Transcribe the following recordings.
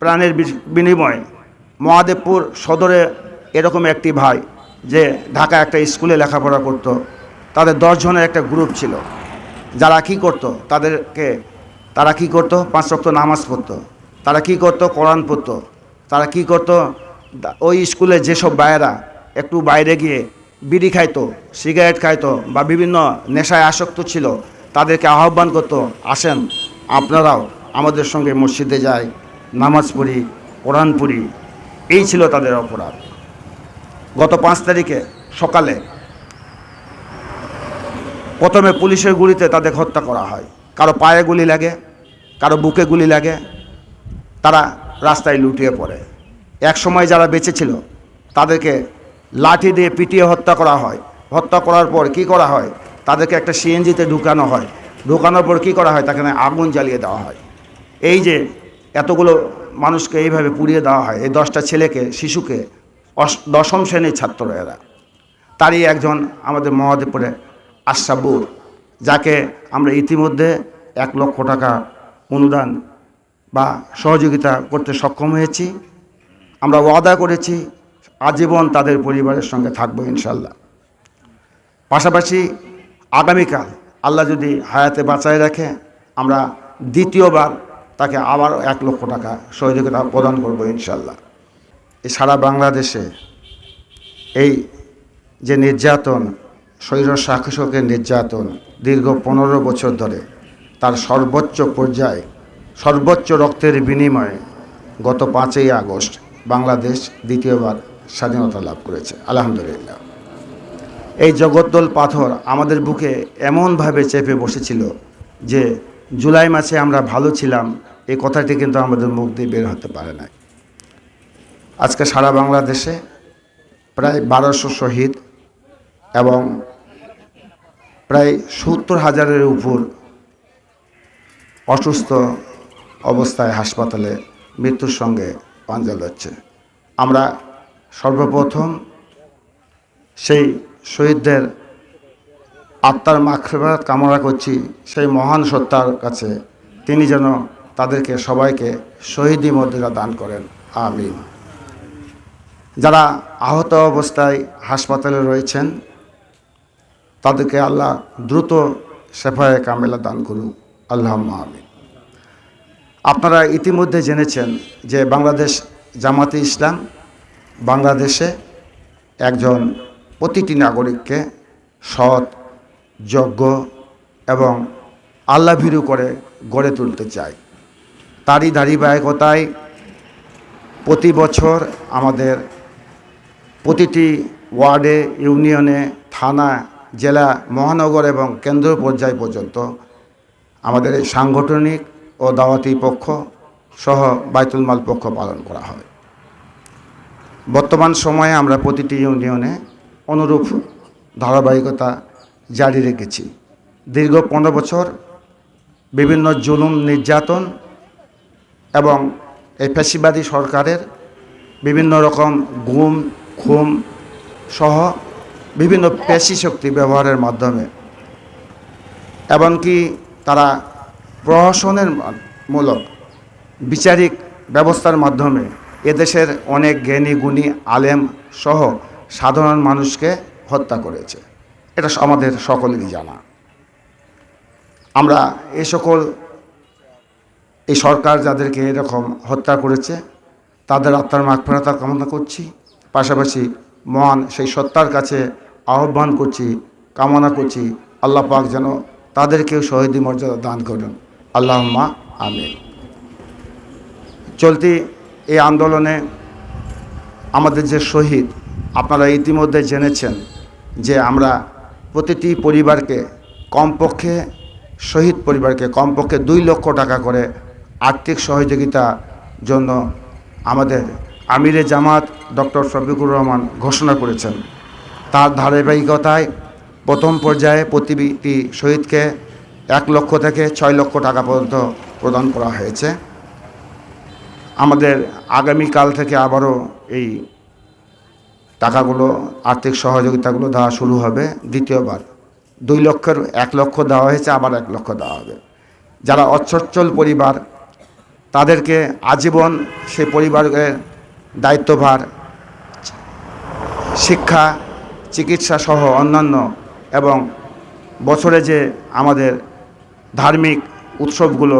প্রাণের বিনিময়ে মহাদেবপুর সদরে এরকম একটি ভাই যে ঢাকা একটা স্কুলে লেখাপড়া করত। তাদের দশ জনের একটা গ্রুপ ছিল। যারা কি করত, তাদেরকে তারা কি করত, পাঁচ রক্ত নামাজ পড়তো। তারা কি করত, কোরআন পড়তো। তারা কি করত ওই স্কুলে যেসব ভাইয়েরা একটু বাইরে গিয়ে বিড়ি খাইতো, সিগারেট খাইতো বা বিভিন্ন নেশায় আসক্ত ছিল, তাদেরকে আহ্বান করতো, আসেন, আপনারাও আমাদের সঙ্গে মসজিদে যাই নামাজ পড়ি কোরআন পড়ি এই ছিল তাদের অপরাধ। গত পাঁচ তারিখে সকালে প্রথমে পুলিশের গুলিতে তাদের হত্যা করা হয়। কারও পায়ে গুলি লাগে, কারও বুকে গুলি লাগে, তারা রাস্তায় লুটিয়ে পড়ে। এক সময় যারা বেঁচে ছিল, তাদেরকে লাঠি দিয়ে পিটিয়ে হত্যা করা হয়। হত্যা করার পর কি করা হয়? তাদেরকে একটা সিএনজিতে ঢুকানো হয়। ঢুকানোর পর কি করা হয়? তাকে আগুন জ্বালিয়ে দেওয়া হয়। এই যে এতগুলো মানুষকে এইভাবে পুড়িয়ে দেওয়া হয়। এই দশটা ছেলেকে, শিশুকে দশম শ্রেণির ছাত্র এরা। তারই একজন আমাদের মহাদেবপুরে আশাবুর যাকে আমরা ইতিমধ্যে এক লক্ষ টাকা অনুদান বা সহযোগিতা করতে সক্ষম হয়েছি। আমরা ওয়াদা করেছি, আজীবন তাদের পরিবারের সঙ্গে থাকব ইনশাল্লাহ। পাশাপাশি আগামীকাল আল্লাহ যদি হায়াতে বাঁচায় রাখে, আমরা দ্বিতীয়বার তাকে আবার এক লক্ষ টাকা সহযোগিতা প্রদান করব ইনশাল্লাহ। এই সারা বাংলাদেশে এই যে নির্যাতন, শৈর শাসকের নির্যাতন দীর্ঘ পনেরো বছর ধরে, তার সর্বোচ্চ পর্যায়ে, সর্বোচ্চ রক্তের বিনিময়ে গত পাঁচই আগস্ট বাংলাদেশ দ্বিতীয়বার স্বাধীনতা লাভ করেছে, আলহামদুলিল্লাহ। এই জগদ্দল পাথর আমাদের বুকে এমনভাবে চেপে বসেছিল যে, জুলাই মাসে আমরা ভালো ছিলাম এই কথাটি কিন্তু আমাদের মুখ দিয়ে বের হতে পারে না আজকে সারা বাংলাদেশে প্রায় বারোশো শহীদ এবং প্রায় সত্তর হাজারের উপর অসুস্থ অবস্থায় হাসপাতালে মৃত্যুর সঙ্গে পাঞ্জা লড়ছে। আমরা সর্বপ্রথম সেই শহীদদের আত্মার মাখফেরাত কামনা করছি, সেই মহান সত্তার কাছে তিনি যেন তাদেরকে সবাইকে শহীদি মর্যাদা দান করেন। আমিন। যারা আহত অবস্থায় হাসপাতালে রয়েছেন, তাদেরকে আল্লাহ দ্রুত সেফায়ে কামেলা দান করুন আল্লাহ আমিন। আপনারা ইতিমধ্যে জেনেছেন যে বাংলাদেশ জামাতে ইসলাম বাংলাদেশে একজন প্রতিটি নাগরিককে সৎ যজ্ঞ এবং আল্লাভীরু করে গড়ে তুলতে চায়। তারই ধারাবাহিকতায় প্রতি বছর আমাদের প্রতিটি ওয়ার্ডে, ইউনিয়নে, থানা, জেলা, মহানগর এবং কেন্দ্র পর্যায় পর্যন্ত আমাদের এই সাংগঠনিক ও দাওয়াতি পক্ষ সহ বাইতুল মাল পক্ষ পালন করা হয়। বর্তমান সময়ে আমরা প্রতিটি ইউনিয়নে অনুরূপ ধারাবাহিকতা জারি রেখেছি। দীর্ঘ পনেরো বছর বিভিন্ন জুলুম, নির্যাতন এবং এই ফ্যাসিবাদী সরকারের বিভিন্ন রকম গুম, খুম সহ বিভিন্ন পেশি শক্তি ব্যবহারের মাধ্যমে। এমনকি তারা প্রহসনের মূলক বিচারিক ব্যবস্থার মাধ্যমে এদেশের অনেক জ্ঞানী, গুণী আলেম সহ সাধারণ মানুষকে হত্যা করেছে। এটা আমাদের সকলেরই জানা। আমরা এই সকল এই সরকার যাদেরকে এরকম হত্যা করেছে, তাদের আত্মার মাগফেরাতা কামনা করছি। পাশাপাশি মহান সেই সত্তার কাছে আহ্বান করছি, কামনা করছি, আল্লাহ পাক যেন তাদেরকেও শহীদি মর্যাদা দান করুন। মা আমিন। চলতি এই আন্দোলনে আমাদের যে শহীদ, আপনারা ইতিমধ্যে জেনেছেন যে আমরা প্রতিটি পরিবারকে কমপক্ষে, শহীদ পরিবারকে কমপক্ষে দুই লক্ষ টাকা করে আর্থিক সহযোগিতা জন্য আমাদের আমিরে জামাত ডক্টর শফিকুর রহমান ঘোষণা করেছেন। তার ধারাবাহিকতায় প্রথম পর্যায়ে প্রতিটি শহীদকে এক লক্ষ থেকে ছয় লক্ষ টাকা পর্যন্ত প্রদান করা হয়েছে। আমাদের আগামীকাল থেকে আবারও এই টাকাগুলো, আর্থিক সহযোগিতাগুলো দেওয়া শুরু হবে দ্বিতীয়বার। দুই লক্ষের এক লক্ষ দেওয়া হয়েছে, আবার এক লক্ষ দেওয়া হবে। যারা অচ্ছচ্ছল পরিবার তাদেরকে আজীবন সে পরিবারের দায়িত্বভার, শিক্ষা, চিকিৎসা সহ অন্যান্য এবং বছরে যে আমাদের ধার্মিক উৎসবগুলো,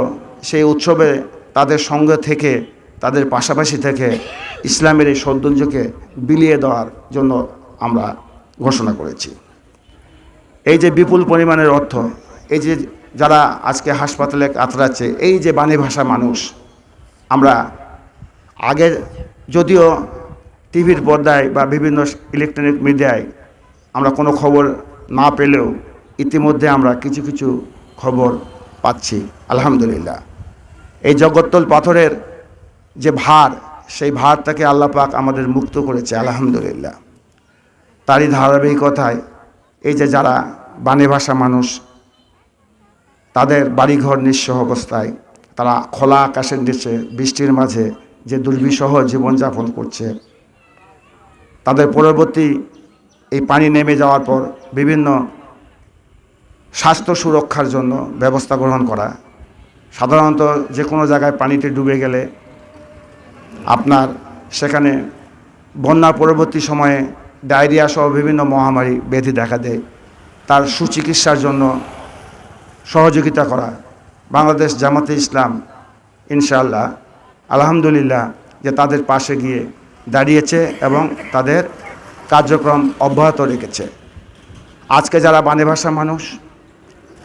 সেই উৎসবে তাদের সঙ্গে থেকে, তাদের পাশাপাশি থেকে ইসলামের এই সৌন্দর্যকে বিলিয়ে দেওয়ার জন্য আমরা ঘোষণা করেছি। এই যে বিপুল পরিমাণের অর্থ, এই যে যারা আজকে হাসপাতালে কাতরাচ্ছে, এই যে বাণী ভাষা মানুষ আমরা আগে যদিও টিভির পর্দায় বা বিভিন্ন ইলেকট্রনিক মিডিয়ায় আমরা কোনো খবর না পেলেও ইতিমধ্যে আমরা কিছু কিছু খবর পাচ্ছি, আলহামদুলিল্লাহ। এই জগত্তল পাথরের যে ভার, সেই ভার থেকে আল্লাহ পাক আমাদের মুক্ত করেছে, আলহামদুলিল্লাহ। তারই ধারাবাহিকতায় এই যে যারা বানে ভাষা মানুষ, তাদের বাড়িঘর নিঃস্ব অবস্থায় তারা খোলা আকাশের নিচে, বৃষ্টির মাঝে যে দুর্বিষহ জীবনযাপন করছে। তাদের পরবর্তী এই পানি নেমে যাওয়ার পর বিভিন্ন স্বাস্থ্য সুরক্ষার জন্য ব্যবস্থা গ্রহণ করা। সাধারণত যে কোনো জায়গায় পানিতে ডুবে গেলে আপনার সেখানে বন্যা পরবর্তী সময়ে ডায়রিয়া সহ বিভিন্ন মহামারী ব্যাধি দেখা দেয়। তার সুচিকিৎসার জন্য সহযোগিতা করা। বাংলাদেশ জামাতে ইসলাম, ইনশাআল্লাহ, আলহামদুলিল্লাহ, যে তাদের পাশে গিয়ে দাঁড়িয়েছে এবং তাদের কার্যক্রম অব্যাহত রেখেছে। আজকে যারা বানে ভাষা মানুষ,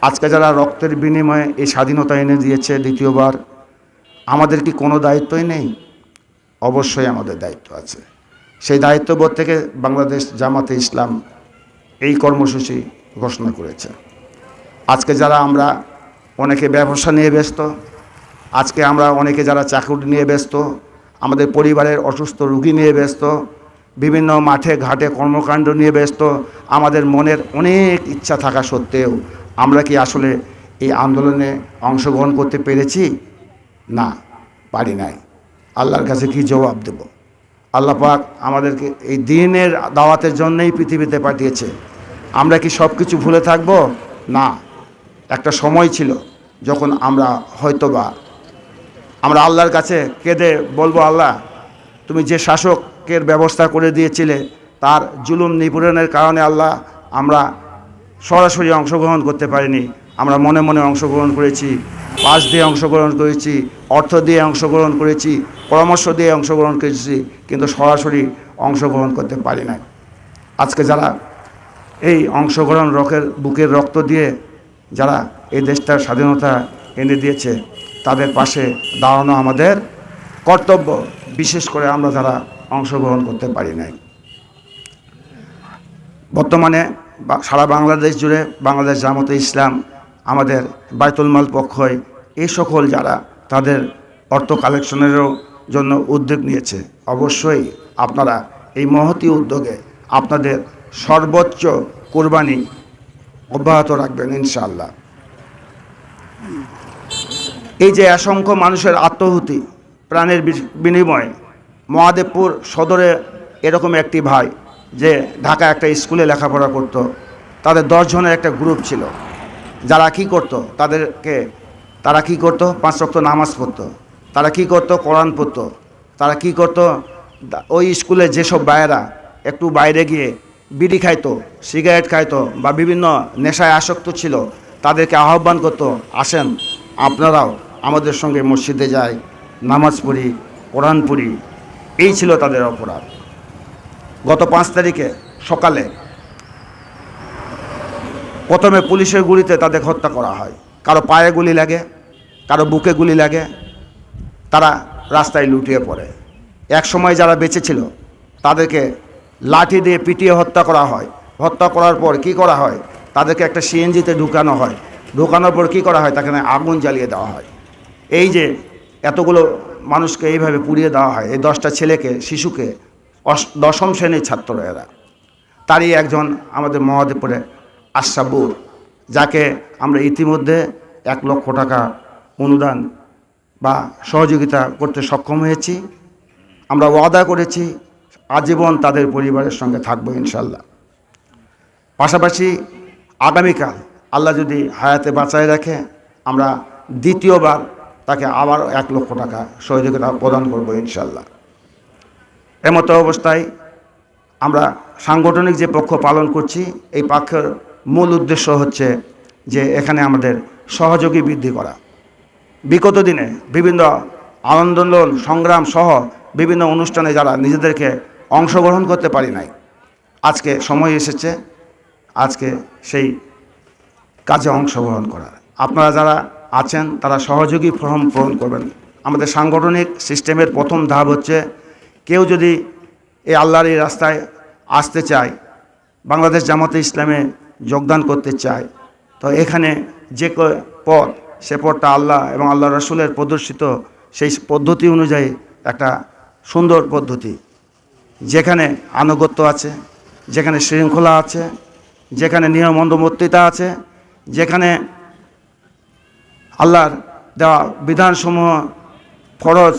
আজকে যারা রক্তের বিনিময়ে এই স্বাধীনতা এনে দিয়েছে দ্বিতীয়বার, আমাদের কি কোনো দায়িত্বই নেই? অবশ্যই আমাদের দায়িত্ব আছে। সেই দায়িত্ববোধ থেকে বাংলাদেশ জামাতে ইসলাম এই কর্মসূচি ঘোষণা করেছে। আজকে যারা আমরা অনেকে ব্যবসা নিয়ে ব্যস্ত। আজকে আমরা অনেকে যারা চাকরি নিয়ে ব্যস্ত, আমাদের পরিবারের অসুস্থ রুগী নিয়ে ব্যস্ত, বিভিন্ন মাঠে ঘাটে কর্মকাণ্ড নিয়ে ব্যস্ত, আমাদের মনের অনেক ইচ্ছা থাকা সত্ত্বেও আমরা কি আসলে এই আন্দোলনে অংশগ্রহণ করতে পেরেছি? না, পারি নাই। আল্লাহর কাছে কি জবাব দেব? আল্লাহ পাক আমাদেরকে এই দিনের দাওয়াতের জন্যই পৃথিবীতে পাঠিয়েছে। আমরা কি সব কিছু ভুলে থাকব? না, একটা সময় ছিল যখন আমরা হয়তোবা, আমরা আল্লাহর কাছে কেঁদে বলব, আল্লাহ, তুমি যে শাসকের ব্যবস্থা করে দিয়েছিলে, তার জুলুম নিপীড়নের কারণে আল্লাহ, আমরা সরাসরি অংশগ্রহণ করতে পারিনি। আমরা মনে মনে অংশগ্রহণ করেছি, পাশ দিয়ে অংশগ্রহণ করেছি, অর্থ দিয়ে অংশগ্রহণ করেছি, পরামর্শ দিয়ে অংশগ্রহণ করেছি, কিন্তু সরাসরি অংশগ্রহণ করতে পারি না আজকে যারা এই অংশগ্রহণ রকের বুকের রক্ত দিয়ে, যারা এই দেশটার স্বাধীনতা এনে দিয়েছে, তাদের পাশে দাঁড়ানো আমাদের কর্তব্য, বিশেষ করে আমরা যারা অংশগ্রহণ করতে পারি নাই। বর্তমানে সারা বাংলাদেশ জুড়ে বাংলাদেশ জামাতে ইসলাম, আমাদের বাইতুল মাল পক্ষই এই সকল যারা তাদের অর্থ কালেকশনেরও জন্য উদ্যোগ নিয়েছে, অবশ্যই আপনারা এই মহতি উদ্যোগে আপনাদের সর্বোচ্চ কোরবানি অব্যাহত রাখবেন ইনশাআল্লাহ। এই যে অসংখ্য মানুষের আত্মহুতি, প্রাণের বিনিময়ে মহাদেবপুর সদরে এরকম একটি ভাই যে ঢাকা একটা স্কুলে লেখাপড়া করত, তাদের দশজনের একটা গ্রুপ ছিল। যারা কি করত, তাদেরকে তারা কি করত, পাঁচ রক্ত নামাজ পড়তো। তারা কি করত, কোরআন পড়তো। তারা কি করত ওই স্কুলে যেসব ভাইয়েরা একটু বাইরে গিয়ে বিড়ি খাইতো, সিগারেট খাইতো বা বিভিন্ন নেশায় আসক্ত ছিল তাদেরকে আহ্বান করতো, আসেন, আপনারাও আমাদের সঙ্গে মসজিদে যাই, নামাজ পড়ি, কোরআন পড়ি। এই ছিল তাদের অপরাধ। গত পাঁচ তারিখে সকালে প্রথমে পুলিশের গুলিতে তাদের হত্যা করা হয়। কারও পায়ে গুলি লাগে, কারও বুকে গুলি লাগে, তারা রাস্তায় লুটিয়ে পড়ে। এক সময় যারা বেঁচে ছিল, তাদেরকে লাঠি দিয়ে পিটিয়ে হত্যা করা হয়। হত্যা করার পর কি করা হয়? তাদেরকে একটা সিএনজিতে ঢুকানো হয়। ঢুকানোর পর কী করা হয়? তাকে আগুন জ্বালিয়ে দেওয়া হয়। এই যে এতগুলো মানুষকে এইভাবে পুড়িয়ে দেওয়া হয়, এই দশটা ছেলেকে, শিশুকে দশম শ্রেণির ছাত্র এরা। তারই একজন আমাদের মহাদেবপুরে আশাবুর যাকে আমরা ইতিমধ্যে এক লক্ষ টাকা অনুদান বা সহযোগিতা করতে সক্ষম হয়েছি। আমরা ওয়াদা করেছি, আজীবন তাদের পরিবারের সঙ্গে থাকব ইনশাল্লাহ। পাশাপাশি আগামীকাল আল্লাহ যদি হায়াতে বাঁচায় রাখে, আমরা দ্বিতীয়বার তাকে আবার এক লক্ষ টাকা সহযোগিতা প্রদান করব ইনশাল্লাহ এমতো অবস্থায় আমরা সাংগঠনিক যে পক্ষ পালন করছি, এই পক্ষের মূল উদ্দেশ্য হচ্ছে যে এখানে আমাদের সহযোগী বৃদ্ধি করা। বিগত দিনে বিভিন্ন আন্দোলন, সংগ্রাম সহ বিভিন্ন অনুষ্ঠানে যারা নিজেদেরকে অংশগ্রহণ করতে পারি নাই, আজকে সময় এসেছে। আজকে সেই কাজে অংশগ্রহণ করার আপনারা যারা আছেন, তারা সহযোগী ফর্ম পূরণ করবেন। আমাদের সাংগঠনিক সিস্টেমের প্রথম ধাপ হচ্ছে, কেউ যদি এই আল্লাহর এই রাস্তায় আসতে চায়, বাংলাদেশ জামাতে ইসলামে যোগদান করতে চায়, তো এখানে যে পথ, সে পথটা আল্লাহ এবং আল্লাহ রসুলের প্রদর্শিত সেই পদ্ধতি অনুযায়ী একটা সুন্দর পদ্ধতি। যেখানে আনুগত্য আছে, যেখানে শৃঙ্খলা আছে যেখানে নিয়মবন্ধবর্তিতা আছে, যেখানে আল্লাহর দেওয়া বিধানসমূহ ফরজ,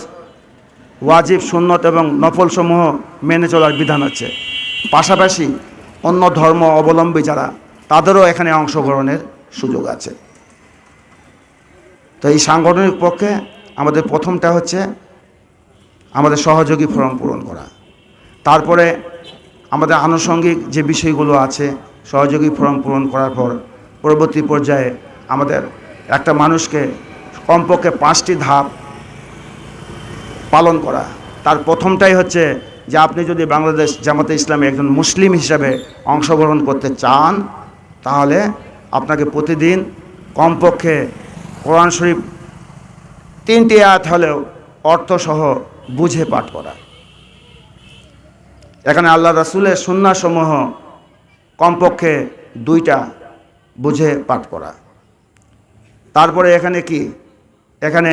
ওয়াজিব, সুন্নত এবং নফলসমূহ মেনে চলার বিধান আছে। পাশাপাশি অন্য ধর্ম অবলম্বী যারা, তাদেরও এখানে অংশগ্রহণের সুযোগ আছে। তো এই সাংগঠনিক পক্ষে আমাদের প্রথমটা হচ্ছে আমাদের সহযোগী ফর্ম পূরণ করা। তারপরে আমাদের আনুষঙ্গিক যে বিষয়গুলো আছে সহযোগী ফর্ম পূরণ করার পর পরবর্তী পর্যায়ে আমাদের একটা মানুষকে কমপক্ষে পাঁচটি ধাপ পালন করা। তার প্রথমটাই হচ্ছে যে আপনি যদি বাংলাদেশ জামাতে ইসলামে একজন মুসলিম হিসাবে অংশগ্রহণ করতে চান, তাহলে আপনাকে প্রতিদিন কমপক্ষে কোরআন শরীফ তিনটি আয়াত হলেও অর্থসহ বুঝে পাঠ করা। এখানে আল্লাহ রাসুলের সুন্নাসমূহ কমপক্ষে দুইটা বুঝে পাঠ করা তারপরে এখানে কি? এখানে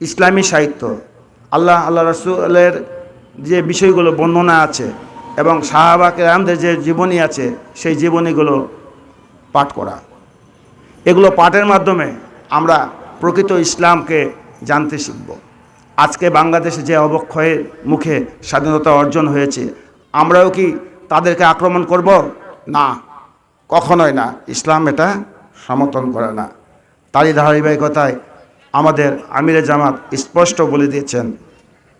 ইসলামী সাহিত্য। আল্লাহ আল্লাহ রসুলের যে বিষয়গুলো বর্ণনা আছে এবং সাহাবাকে আমাদের যে জীবনী আছে, সেই জীবনীগুলো পাঠ করা। এগুলো পাঠের মাধ্যমে আমরা প্রকৃত ইসলামকে জানতে শিখব। আজকে বাংলাদেশে যে অবক্ষয়ের মুখে স্বাধীনতা অর্জন হয়েছে, আমরাও কি তাদেরকে আক্রমণ করব? না, কখনোই না। ইসলাম এটা সমর্থন করে না। তারই ধারাবাহিকতায় আমাদের আমিরে জামাত স্পষ্ট বলে দিয়েছেন।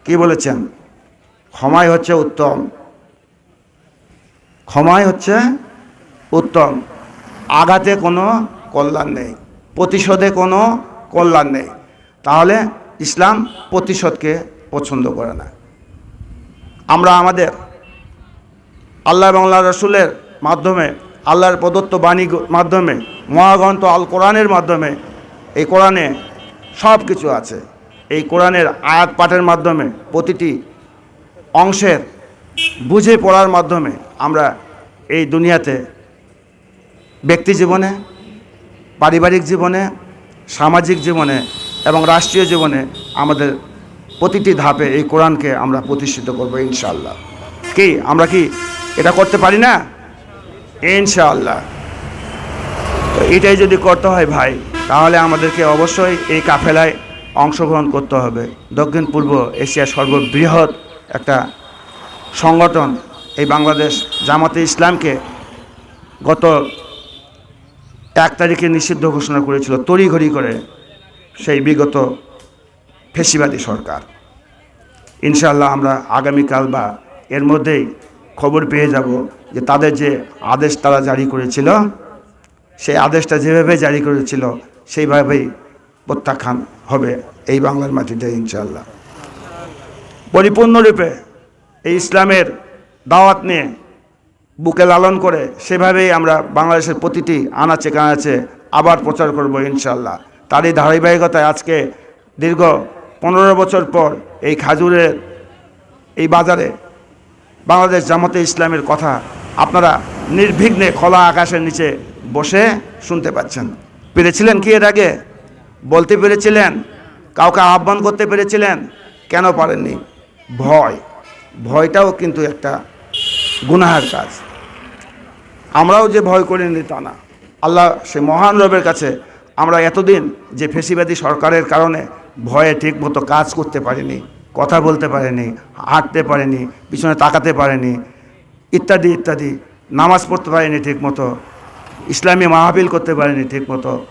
কি বলেছেন? ক্ষমাই হচ্ছে উত্তম। ক্ষমাই হচ্ছে উত্তম। আঘাতে কোনো কল্যাণ নেই। প্রতিশোধে কোনো কল্যাণ নেই। তাহলে ইসলাম প্রতিশোধকে পছন্দ করে না। আমরা আমাদের আল্লাহ বাংলা রসুলের মাধ্যমে, আল্লাহর প্রদত্ত বাণী মাধ্যমে, মহাগ্রন্থ আল কোরআনের মাধ্যমে, এই কোরআনে সব কিছু আছে। এই কোরআনের আয়াত পাঠের মাধ্যমে, প্রতিটি অংশের বুঝে পড়ার মাধ্যমে আমরা এই দুনিয়াতে ব্যক্তি জীবনে, পারিবারিক জীবনে, সামাজিক জীবনে এবং রাষ্ট্রীয় জীবনে আমাদের প্রতিটি ধাপে এই কোরআনকে আমরা প্রতিষ্ঠিত করব ইনশাল্লাহ কি, আমরা কি এটা করতে পারি না? ইনশাআল্লাহ। তো এটাই যদি করতে হয় ভাই, তাহলে আমাদেরকে অবশ্যই এই কাফেলায় অংশগ্রহণ করতে হবে। দক্ষিণ পূর্ব এশিয়ার সর্ববৃহৎ একটা সংগঠন এই বাংলাদেশ জামাতে ইসলামকে গত এক তারিখে নিষিদ্ধ ঘোষণা করেছিল, তড়িঘড়ি করে সেই বিগত ফেসিবাদী সরকার। ইনশাআল্লাহ আমরা আগামীকাল বা এর মধ্যেই খবর পেয়ে যাব যে তাদের যে আদেশ তারা জারি করেছিল, সেই আদেশটা যেভাবে জারি করেছিল, সেইভাবেই প্রত্যাখ্যান হবে এই বাংলার মাটিতে ইনশাল্লাহ পরিপূর্ণরূপে এই ইসলামের দাওয়াত নিয়ে বুকে লালন করে সেভাবেই আমরা বাংলাদেশের প্রতিটি আনাচে কানাচে আবার প্রচার করব ইনশাল্লাহ তারই ধারাবাহিকতায় আজকে দীর্ঘ পনেরো বছর পর এই খাজুরের এই বাজারে বাংলাদেশ জামাতে ইসলামের কথা আপনারা নির্বিঘ্নে খোলা আকাশের নিচে বসে শুনতে পাচ্ছেন। পেরেছিলেন কি এর আগে? বলতে পেরেছিলেন? কাউকে আহ্বান করতে পেরেছিলেন? কেন পারেননি? ভয়। ভয়টাও কিন্তু একটা গুনাহার কাজ। আমরাও যে ভয় করিনি তা না। আল্লাহ সে মহান রবের কাছে আমরা এতদিন যে ফেসিবাদী সরকারের কারণে ভয়ে ঠিকমতো কাজ করতে পারিনি। কথা বলতে পারেনি, হাঁটতে পারেনি, পিছনে তাকাতে পারেনি, ইত্যাদি ইত্যাদি। নামাজ পড়তে পারিনি ঠিকমতো, ইসলামী মাহফিল করতে পারিনি ঠিকমতো।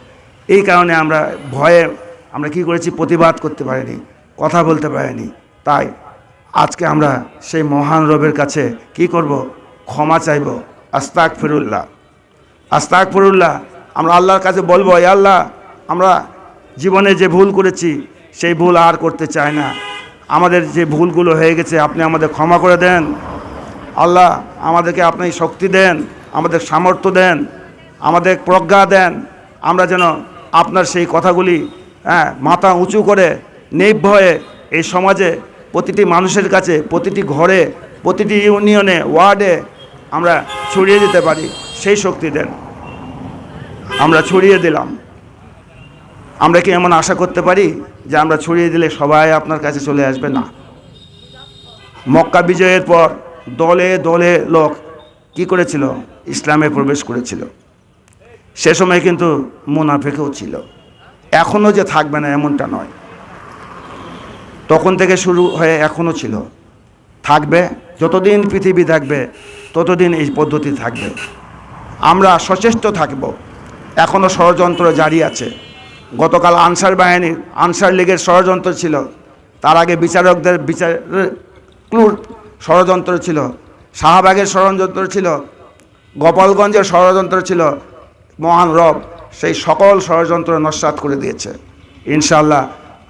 এই কারণে আমরা ভয়ে আমরা কি করেছি, প্রতিবাদ করতে পারিনি, কথা বলতে পারিনি। তাই আজকে আমরা সেই মহান রবের কাছে কি করব? ক্ষমা চাইব। আস্তাক ফিরুল্লাহ আস্তাক ফিরুল্লাহ আমরা আল্লাহর কাছে বলব "এ আল্লাহ, আমরা জীবনে যে ভুল করেছি, সেই ভুল আর করতে চাই না। আমাদের যে ভুলগুলো হয়ে গেছে, আপনি আমাদের ক্ষমা করে দেন। আল্লাহ আমাদেরকে আপনি শক্তি দেন, আমাদের সামর্থ্য দেন, আমাদের প্রজ্ঞা দেন। আমরা যেন আপনার সেই কথাগুলি হ্যাঁ মাথা উঁচু করে, নির্ভয়ে এই সমাজে, প্রতিটি মানুষের কাছে, প্রতিটি ঘরে, প্রতিটি ইউনিয়নে, ওয়ার্ডে আমরা ছড়িয়ে দিতে পারি। সেই শক্তি দেন। আমরা ছড়িয়ে দিলাম। আমরা কি এমন আশা করতে পারি যে আমরা ছড়িয়ে দিলে সবাই আপনার কাছে চলে আসবে? না। মক্কা বিজয়ের পর দলে দলে লোক কি করেছিল? ইসলামে প্রবেশ করেছিল। সে সময় কিন্তু মুনাফেকেও ছিল। এখনও যে থাকবে না এমনটা নয়। তখন থেকে শুরু হয়ে এখনও ছিল। থাকবে, যতদিন পৃথিবী থাকবে, ততদিন এই পদ্ধতি থাকবে। আমরা সচেষ্ট থাকব। এখনও ষড়যন্ত্র জারি আছে। গতকাল আনসার বাহিনীর আনসার লীগের ষড়যন্ত্র ছিল। তার আগে বিচারকদের বিচার ক্লুর ষড়যন্ত্র ছিল। শাহবাগের ষড়যন্ত্র ছিল। গোপালগঞ্জের ষড়যন্ত্র ছিল। মহান রব সেই সকল ষড়যন্ত্র নস্বাত করে দিয়েছে। ইনশাল্লাহ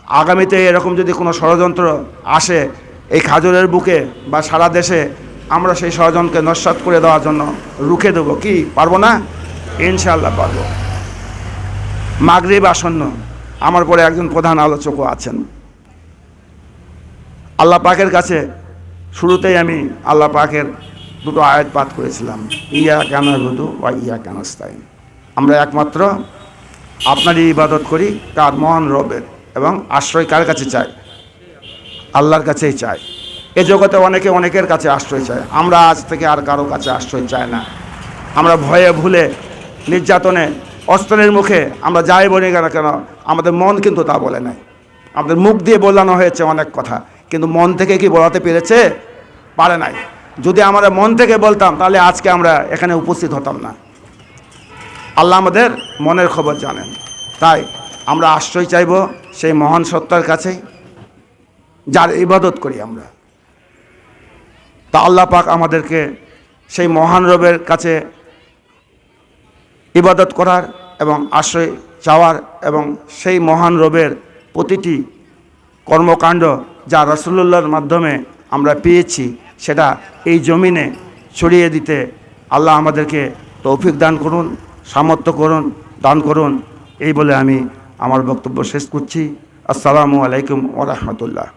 আগামীতে এরকম যদি কোনো ষড়যন্ত্র আসে এই খাজরের বুকে বা সারা দেশে, আমরা সেই ষড়যন্ত্রকে নস্বাত করে দেওয়ার জন্য রুখে দেবো। কি? পারব না? ইনশাল্লাহ পারব। মাগরিব আসন্ন আমার পরে একজন প্রধান আলোচকও আছেন। আল্লাহ পাকের কাছে শুরুতেই আমি আল্লাহ পাকের দুটো আয়াত পাঠ করেছিলাম ইয়া কেন বুধু বা ইয়া কেন স্থায়ী আমরা একমাত্র আপনারই ইবাদত করি কার মহান রবের এবং আশ্রয় কার কাছে চাই? আল্লাহর কাছেই চাই। এ জগতে অনেকে অনেকের কাছে আশ্রয় চায়। আমরা আজ থেকে আর কারও কাছে আশ্রয় চাই না। আমরা ভয়ে ভুলে নির্যাতনে অস্ত্রের মুখে আমরা যাই বলি কেন কেন, আমাদের মন কিন্তু তা বলে নাই। আমাদের মুখ দিয়ে বলানো হয়েছে অনেক কথা, কিন্তু মন থেকে কি বলাতে পেরেছে? পারে নাই। যদি আমরা মন থেকে বলতাম, তাহলে আজকে আমরা এখানে উপস্থিত হতাম না। আল্লাহ আমাদের মনের খবর জানেন। তাই আমরা আশ্রয় চাইব সেই মহান সত্তার কাছেই যার ইবাদত করি আমরা। তা আল্লাহ পাক আমাদেরকে সেই মহান রবের কাছে ইবাদত করার এবং আশ্রয় চাওয়ার এবং সেই মহান রবের প্রতিটি কর্মকাণ্ড যা রসুল্লাহর মাধ্যমে আমরা পেয়েছি, সেটা এই জমিনে ছড়িয়ে দিতে আল্লাহ আমাদেরকে তৌফিক দান করুন, সামর্থ্য করুন, দান করুন। এই বলে আমি আমার বক্তব্য শেষ করছি। আসসালামু আলাইকুম ওরহমতুল্লাহ